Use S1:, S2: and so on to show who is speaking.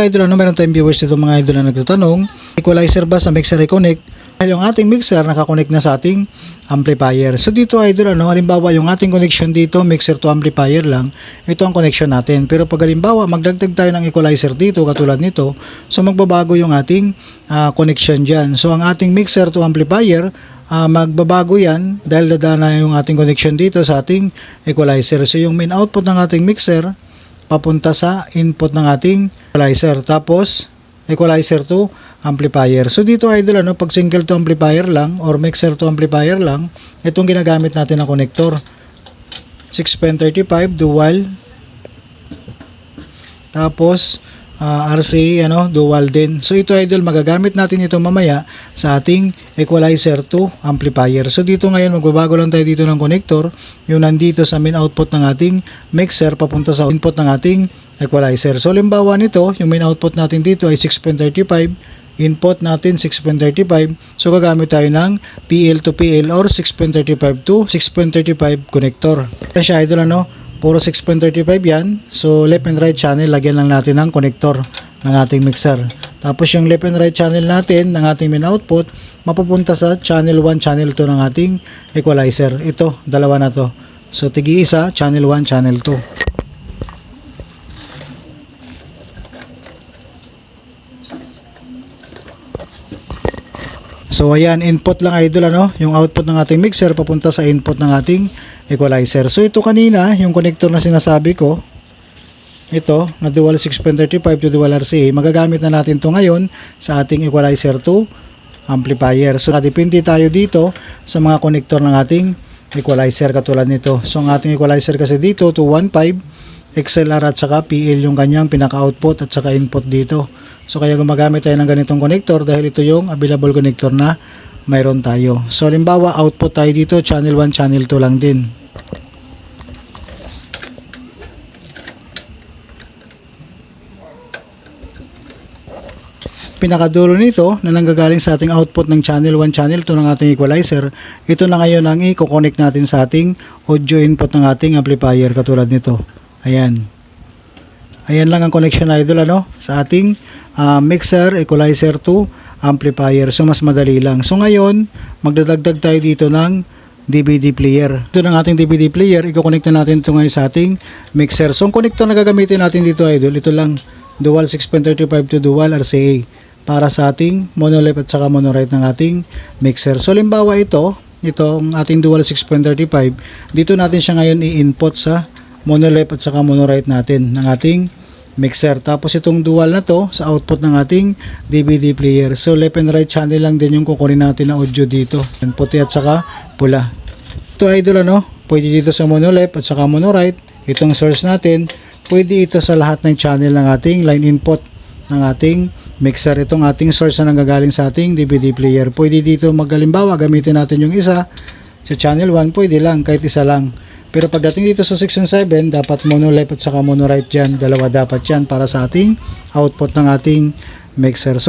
S1: Idol, ano meron tayong viewers dito mga idol na nagtatanong, equalizer ba sa mixer i-connect? Dahil yung ating mixer nakakonect na sa ating amplifier. So dito idol, ano, halimbawa yung ating connection dito, mixer to amplifier lang, ito ang connection natin. Pero pag halimbawa magdagdag tayo ng equalizer dito, katulad nito, so magbabago yung ating ah, connection dyan. So ang ating mixer to amplifier, ah, magbabago yan dahil dadaan yung ating connection dito sa ating equalizer. So yung main output ng ating mixer, papunta sa input ng ating equalizer. Tapos, equalizer to amplifier. So dito idol ano, pag single to amplifier lang or mixer to amplifier lang, itong ginagamit natin na connector. 6.35 dual. Tapos ah, RCA ano, dual din. So ito idol magagamit natin ito mamaya sa ating equalizer to amplifier. So dito ngayon magbabago lang tayo dito ng connector, yung nandito sa main output ng ating mixer papunta sa input ng ating equalizer. So limbawa nito, yung main output natin dito ay 6.35 input natin 6.35 so gagamit tayo ng PL to PL or 6.35 to 6.35 connector kasi idol ano puro 6.35 yan. So left and right channel lagyan lang natin ng connector ng ating mixer. Tapos yung left and right channel natin ng ating main output mapupunta sa channel 1 channel 2 ng ating equalizer. Ito dalawa na to. So tigi isa channel 1 channel 2 So ayan, input lang idol ano, yung output ng ating mixer papunta sa input ng ating equalizer. So ito kanina, yung connector na sinasabi ko, ito, na dual 6.35 to dual RCA, magagamit na natin to ngayon sa ating equalizer to amplifier. So depende tayo dito sa mga connector ng ating equalizer katulad nito. So ang ating equalizer kasi dito 215 XLR at saka PL yung kanyang pinaka-output at saka input dito. So kaya gumagamit tayo ng ganitong connector dahil ito yung available connector na mayroon tayo. So halimbawa output tayo dito channel 1 channel 2 lang din. Pinakadulo nito na nanggagaling sa ating output ng channel 1 channel 2 ng ating equalizer, ito na ngayon ang i-connect natin sa ating audio input ng ating amplifier katulad nito. Ayan. Ayan lang ang connection idol ano sa ating ah, mixer, equalizer to amplifier. So mas madali lang. So ngayon, magdadagdag tayo dito ng DVD player. Ito ng ating DVD player, i-connect na natin ito ngayon sa ating mixer. So ang connector na gagamitin natin dito idol, ito lang dual 6.35 to dual RCA para sa ating monolith at saka monorite ng ating mixer. So limbawa ito, itong ating dual 6.35, dito natin siya ngayon i-input sa monolith at saka monorite natin ng ating mixer. Tapos itong dual na to sa output ng ating DVD player. So left and right channel lang din yung kukunin natin na audio dito. Puti at saka pula. Ito idol ano, pwede dito sa mono left at saka mono right. Itong source natin, pwede ito sa lahat ng channel ng ating line input ng ating mixer. Itong ating source na nanggagaling sa ating DVD player. Pwede dito magalimbawa gamitin natin yung isa sa channel 1, pwede lang kahit isa lang. Pero pagdating dito sa section 7, dapat mono left at saka mono right dyan. Dalawa dapat yan para sa ating output ng ating mixer. So,